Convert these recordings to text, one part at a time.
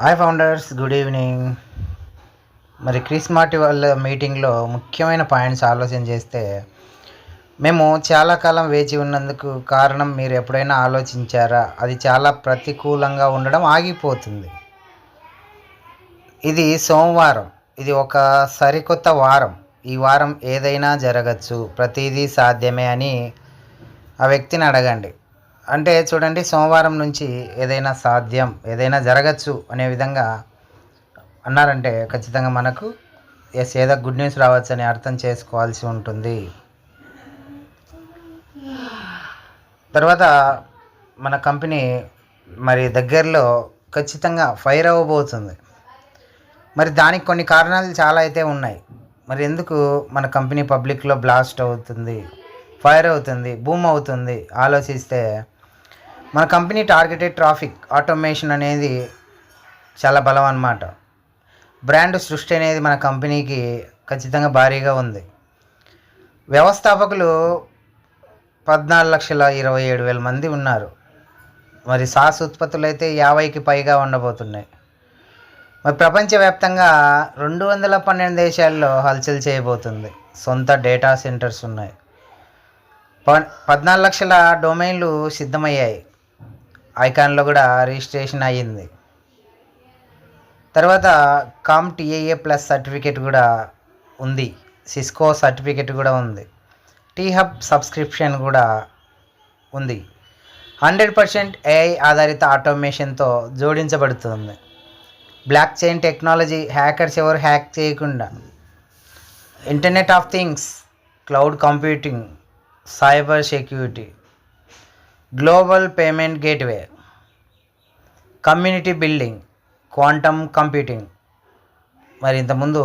Hi founders good evening మరి క్రిస్మార్ట్ వాళ్ళ మీటింగ్లో ముఖ్యమైన పాయింట్స్ ఆలోచన చేస్తే మేము చాలా కాలం వేచి ఉన్నందుకు కారణం మీరు ఎప్పుడైనా ఆలోచించారా? అది చాలా ప్రతికూలంగా ఉండడం ఆగిపోతుంది. ఇది సోమవారం. ఇది ఒక సరికొత్త వారం. ఈ వారం ఏదైనా జరగచ్చు. ప్రతిదీ సాధ్యమే అని ఆ వ్యక్తిని అడగండి. అంటే చూడండి సోమవారం నుంచి ఏదైనా సాధ్యం ఏదైనా జరగచ్చు అనే విధంగా అన్నారంటే ఖచ్చితంగా మనకు ఎస్ ఏదో గుడ్ న్యూస్ రావచ్చు అని అర్థం చేసుకోవాల్సి ఉంటుంది. తర్వాత మన కంపెనీ మరి దగ్గరలో ఖచ్చితంగా ఫైర్ అవ్వబోతుంది. మరి దానికి కొన్ని కారణాలు చాలా అయితే ఉన్నాయి. మరి ఎందుకు మన కంపెనీ పబ్లిక్లో బ్లాస్ట్ అవుతుంది ఫైర్ అవుతుంది బూమ్ అవుతుంది? ఆలోచిస్తే మన కంపెనీ టార్గెటెడ్ ట్రాఫిక్ ఆటోమేషన్ అనేది చాలా బలం అన్నమాట. బ్రాండ్ సృష్టి అనేది మన కంపెనీకి ఖచ్చితంగా భారీగా ఉంది. వ్యవస్థాపకులు పద్నాలుగు లక్షల ఇరవై ఏడు వేల మంది ఉన్నారు. మరి సాస్ ఉత్పత్తులు అయితే యాభైకి పైగా ఉండబోతున్నాయి. మరి ప్రపంచవ్యాప్తంగా రెండు వందల పన్నెండు దేశాల్లో హల్చల్ చేయబోతుంది. సొంత డేటా సెంటర్స్ ఉన్నాయి. ప పద్నాలుగు లక్షల డొమైన్లు సిద్ధమయ్యాయి. ఐకాన్లో కూడా రిజిస్ట్రేషన్ అయ్యింది. తర్వాత కామ్ టీఏఏ ప్లస్ సర్టిఫికేట్ కూడా ఉంది. సిస్కో సర్టిఫికేట్ కూడా ఉంది. టీ హబ్ సబ్స్క్రిప్షన్ కూడా ఉంది. హండ్రెడ్ పర్సెంట్ ఏఐ ఆధారిత ఆటోమేషన్తో జోడించబడుతుంది. బ్లాక్ చైన్ టెక్నాలజీ హ్యాకర్స్ ఎవరు హ్యాక్ చేయకుండా. Internet of things cloud computing cyber security. Global payment gateway community building quantum computing మరి ఇంతకుముందు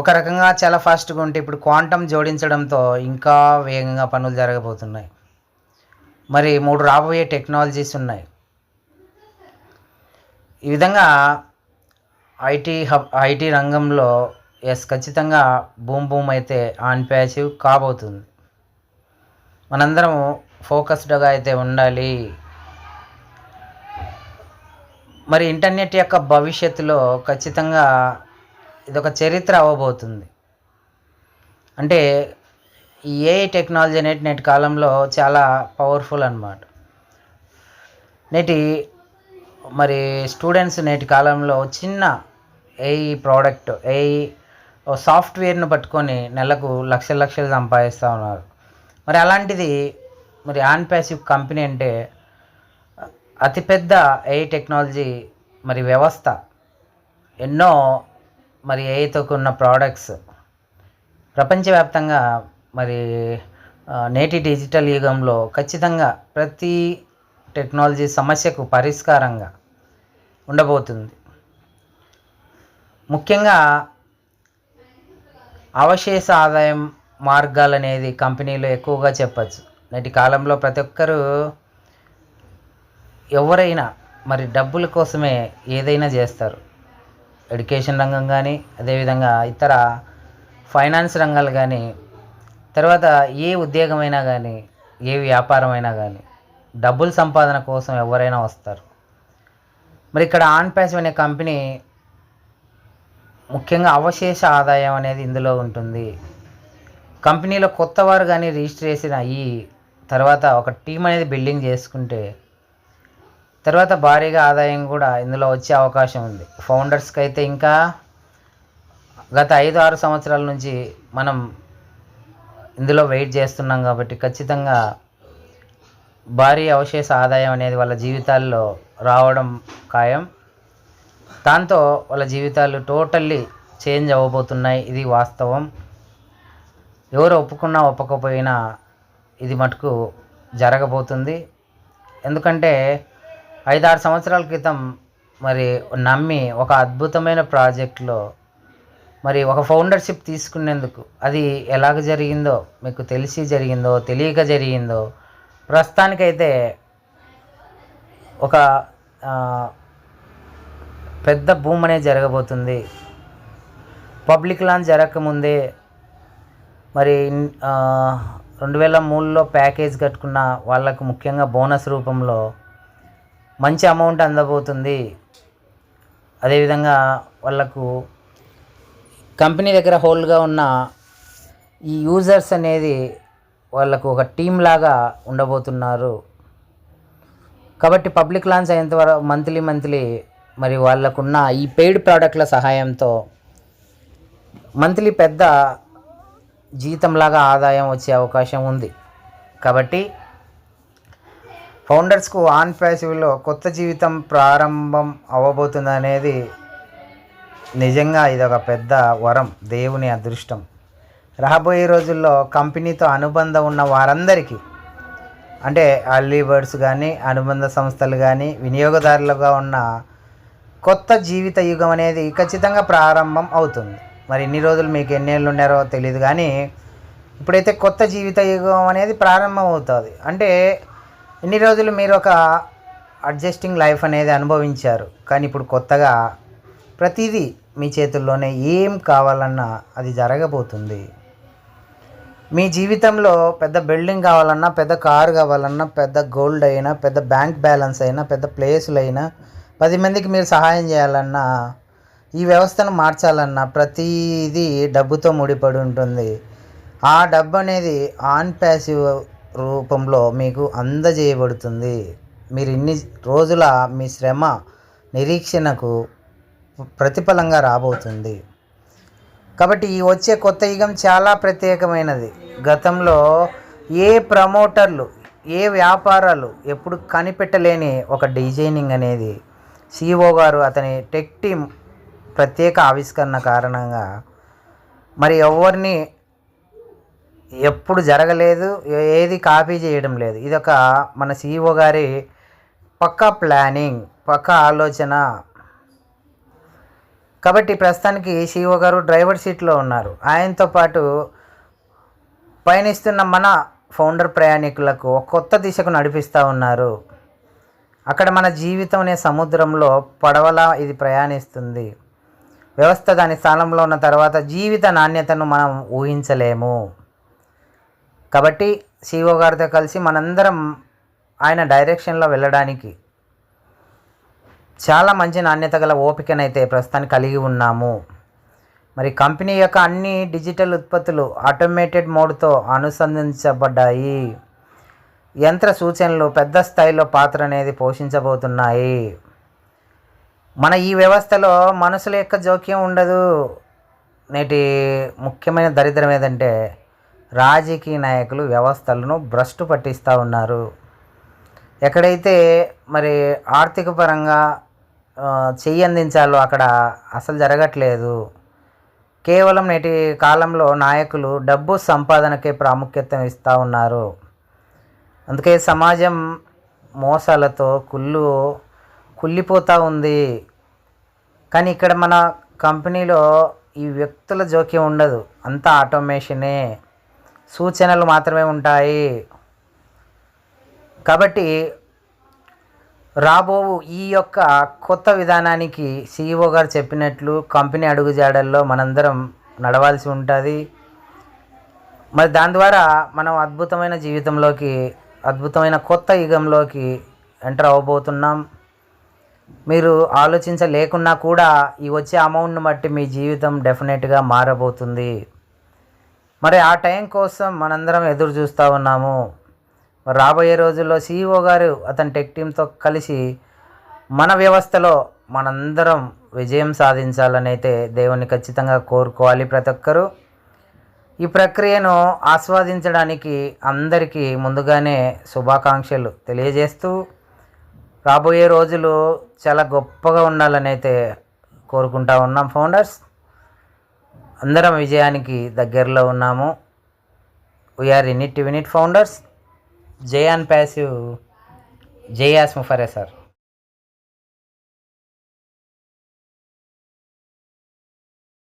ఒక రకంగా చాలా ఫాస్ట్గా ఉంటే ఇప్పుడు క్వాంటమ్ జోడించడంతో ఇంకా వేగంగా పనులు జరగబోతున్నాయి. మరి మూడు రాబోయే టెక్నాలజీస్ ఉన్నాయి. ఈ విధంగా ఐటీ హబ్ ఐటీ రంగంలో ఎస్ ఖచ్చితంగా బూమ్ బూమ్ అయితే ఆన్ ప్యాసివ్ కాబోతుంది. మనందరం ఫోకస్డ్గా అయితే ఉండాలి. మరి ఇంటర్నెట్ యొక్క భవిష్యత్తులో ఖచ్చితంగా ఇదొక చరిత్ర అవ్వబోతుంది. అంటే ఈ ఏఐ టెక్నాలజీ అనేది నేటి కాలంలో చాలా పవర్ఫుల్ అనమాట నేటి మరి స్టూడెంట్స్ నేటి కాలంలో చిన్న ఏఐ ప్రోడక్ట్ ఏఐ సాఫ్ట్వేర్ను పట్టుకొని నెలకు లక్షల లక్షలు సంపాదిస్తూ ఉన్నారు. మరి అలాంటిది మరి ఆన్ ప్యాసివ్ కంపెనీ అంటే అతిపెద్ద ఏఐ టెక్నాలజీ మరి వ్యవస్థ. ఎన్నో మరి ఏఐతో ఉన్న ప్రోడక్ట్స్ ప్రపంచవ్యాప్తంగా మరి నేటి డిజిటల్ యుగంలో ఖచ్చితంగా ప్రతి టెక్నాలజీ సమస్యకు పరిష్కారంగా ఉండబోతుంది. ముఖ్యంగా అవశేష ఆదాయం మార్గాలు అనేది కంపెనీలో ఎక్కువగా చెప్పచ్చు. నేటి కాలంలో ప్రతి ఒక్కరూ ఎవరైనా మరి డబ్బుల కోసమే ఏదైనా చేస్తారు. ఎడ్యుకేషన్ రంగం కానీ అదేవిధంగా ఇతర ఫైనాన్స్ రంగాలు కానీ తర్వాత ఏ ఉద్యోగమైనా కానీ ఏ వ్యాపారమైనా కానీ డబ్బుల సంపాదన కోసం ఎవరైనా వస్తారు. మరి ఇక్కడ ఆన్ ప్యాసివ్ అనే కంపెనీ ముఖ్యంగా అవశేష ఆదాయం అనేది ఇందులో ఉంటుంది. కంపెనీలో కొత్త వారు కానీ చేసిన ఈ తర్వాత ఒక టీం అనేది బిల్డింగ్ చేసుకుంటే తర్వాత భారీగా ఆదాయం కూడా ఇందులో వచ్చే అవకాశం ఉంది. ఫౌండర్స్కి అయితే ఇంకా గత ఐదు ఆరు సంవత్సరాల నుంచి మనం ఇందులో వెయిట్ చేస్తున్నాం కాబట్టి ఖచ్చితంగా భారీ అవశేష ఆదాయం అనేది వాళ్ళ జీవితాల్లో రావడం ఖాయం. దాంతో వాళ్ళ జీవితాలు టోటల్లీ చేంజ్ అవ్వబోతున్నాయి. ఇది వాస్తవం. ఎవరు ఒప్పుకున్నా ఒప్పకపోయినా ఇది మటుకు జరగబోతుంది. ఎందుకంటే ఐదారు సంవత్సరాల క్రితం మరి నమ్మి ఒక అద్భుతమైన ప్రాజెక్ట్లో మరి ఒక ఫౌండర్షిప్ తీసుకునేందుకు అది ఎలాగ జరిగిందో మీకు తెలిసి జరిగిందో తెలియక జరిగిందో ప్రస్తుతానికైతే ఒక పెద్ద భూమి అనేది జరగబోతుంది. పబ్లిక్ లాంచ్ జరగకముందే మరి రెండు వేల మూడులో ప్యాకేజ్ కట్టుకున్న వాళ్ళకు ముఖ్యంగా బోనస్ రూపంలో మంచి అమౌంట్ అందబోతుంది. అదేవిధంగా వాళ్ళకు కంపెనీ దగ్గర హోల్డ్గా ఉన్న ఈ యూజర్స్ అనేది వాళ్ళకు ఒక టీం లాగా ఉండబోతున్నారు. కాబట్టి పబ్లిక్ లాంచ్ అయ్యేంత వరకు మంత్లీ మంత్లీ మరి వాళ్ళకున్న ఈ పెయిడ్ ప్రోడక్ట్ల సహాయంతో మంత్లీ పెద్ద జీతంలాగా ఆదాయం వచ్చే అవకాశం ఉంది. కాబట్టి ఫౌండర్స్కు ఆన్ ప్యాసివ్లో కొత్త జీవితం ప్రారంభం అవ్వబోతుంది అనేది నిజంగా ఇది ఒక పెద్ద వరం దేవుని అదృష్టం. రాబోయే రోజుల్లో కంపెనీతో అనుబంధం ఉన్న వారందరికీ అంటే అర్లీ బర్డ్స్ కానీ అనుబంధ సంస్థలు కానీ వినియోగదారులుగా ఉన్న కొత్త జీవిత యుగం అనేది ఖచ్చితంగా ప్రారంభం అవుతుంది. మరి ఇన్ని రోజులు మీకు ఎన్ని ఏళ్ళు ఉన్నారో తెలియదు కానీ ఇప్పుడైతే కొత్త జీవిత యుగం అనేది ప్రారంభం అవుతుంది అంటే ఇన్ని రోజులు మీరు ఒక అడ్జస్టింగ్ లైఫ్ అనేది అనుభవించారు? కానీ ఇప్పుడు కొత్తగా ప్రతిదీ మీ చేతుల్లోనే ఏం కావాలన్నా అది జరగబోతుంది. మీ జీవితంలో పెద్ద బిల్డింగ్ కావాలన్నా పెద్ద కారు కావాలన్నా పెద్ద గోల్డ్ అయినా పెద్ద బ్యాంక్ బ్యాలెన్స్ అయినా పెద్ద ప్లేసులు అయినా పది మందికి మీరు సహాయం చేయాలన్నా ఈ వ్యవస్థను మార్చాలన్నా ప్రతిదీ డబ్బుతో ముడిపడి ఉంటుంది. ఆ డబ్బు అనేది ఆన్ ప్యాసివ్ రూపంలో మీకు అందజేయబడుతుంది. మీరు ఇన్ని రోజుల మీ శ్రమ నిరీక్షణకు ప్రతిఫలంగా రాబోతుంది. కాబట్టి ఈ వచ్చే కొత్త యుగం చాలా ప్రత్యేకమైనది. గతంలో ఏ ప్రమోటర్లు ఏ వ్యాపారాలు ఎప్పుడు కనిపెట్టలేని ఒక డిజైనింగ్ అనేది సిఇఓ గారు అతని టెక్ టీమ్ ప్రత్యేక ఆవిష్కరణ కారణంగా మరి ఎవరిని ఎప్పుడు జరగలేదు ఏది కాపీ చేయడం లేదు. ఇదొక మన సిఇఓ గారి పక్కా ప్లానింగ్ పక్కా ఆలోచన. కాబట్టి ప్రస్తుతానికి సిఇఓ గారు డ్రైవర్ సీట్లో ఉన్నారు. ఆయనతో పాటు పయనిస్తున్న మన ఫౌండర్ ప్రయాణికులకు కొత్త దిశకు నడిపిస్తూ ఉన్నారు. అక్కడ మన జీవితం అనే సముద్రంలో పడవలా ఇది ప్రయాణిస్తుంది. వ్యవస్థ దాని స్థానంలో ఉన్న తర్వాత జీవిత నాణ్యతను మనం ఊహించలేము. కాబట్టి సిఓ గారితో కలిసి మనందరం ఆయన డైరెక్షన్లో వెళ్ళడానికి చాలా మంచి నాణ్యత గల ఓపికనైతే ప్రస్తుతానికి కలిగి ఉన్నాము. మరి కంపెనీ యొక్క అన్ని డిజిటల్ ఉత్పత్తులు ఆటోమేటెడ్ మోడ్తో అనుసంధించబడ్డాయి యంత్ర సూచనలు పెద్ద స్థాయిలో పాత్ర అనేది పోషించబోతున్నాయి. మన ఈ వ్యవస్థలో మనుషుల యొక్క జోక్యం ఉండదు. నేటి ముఖ్యమైన దరిద్రం ఏదంటే రాజకీయ నాయకులు వ్యవస్థలను భ్రష్టు పట్టిస్తూ ఉన్నారు. ఎక్కడైతే మరి ఆర్థిక పరంగా చెయ్యి అందించాలో అక్కడ అసలు జరగట్లేదు. కేవలం నేటి కాలంలో నాయకులు డబ్బు సంపాదనకే ప్రాముఖ్యత ఇస్తూ ఉన్నారు. అందుకే సమాజం మోసాలతో కుళ్ళు కుళ్ళిపోతూ ఉంది. కానీ ఇక్కడ మన కంపెనీలో ఈ వ్యక్తుల జోక్యం ఉండదు. అంతా ఆటోమేషనే. సూచనలు మాత్రమే ఉంటాయి. కాబట్టి రాబోవు ఈ యొక్క కొత్త విధానానికి సిఇఓ గారు చెప్పినట్లు కంపెనీ అడుగుజాడల్లో మనందరం నడవాల్సి ఉంటుంది. మరి దాని ద్వారా మనం అద్భుతమైన జీవితంలోకి అద్భుతమైన కొత్త యుగంలోకి ఎంటర్ అవ్వబోతున్నాం. మీరు ఆలోచించలేకున్నా కూడా ఈ వచ్చే అమౌంట్ని బట్టి మీ జీవితం డెఫినెట్గా మారబోతుంది. మరి ఆ టైం కోసం మనందరం ఎదురు చూస్తూ ఉన్నాము. రాబోయే రోజుల్లో సీఈఓ గారు అతని టెక్ టీంతో కలిసి మన వ్యవస్థలో మనందరం విజయం సాధించాలని అయితే దేవుని ఖచ్చితంగా కోరుకోవాలి ప్రతి ఒక్కరూ. ఈ ప్రక్రియను ఆస్వాదించడానికి అందరికీ ముందుగానే శుభాకాంక్షలు తెలియజేస్తూ రాబోయే రోజులు చాలా గొప్పగా ఉండాలని అయితే కోరుకుంటా ఉన్నాం ఫౌండర్స్. అందరం విజయానికి దగ్గరలో ఉన్నాము. We're in it win it founders Zion ప్యాసివ్ జయాస్ ముఫరే సార్.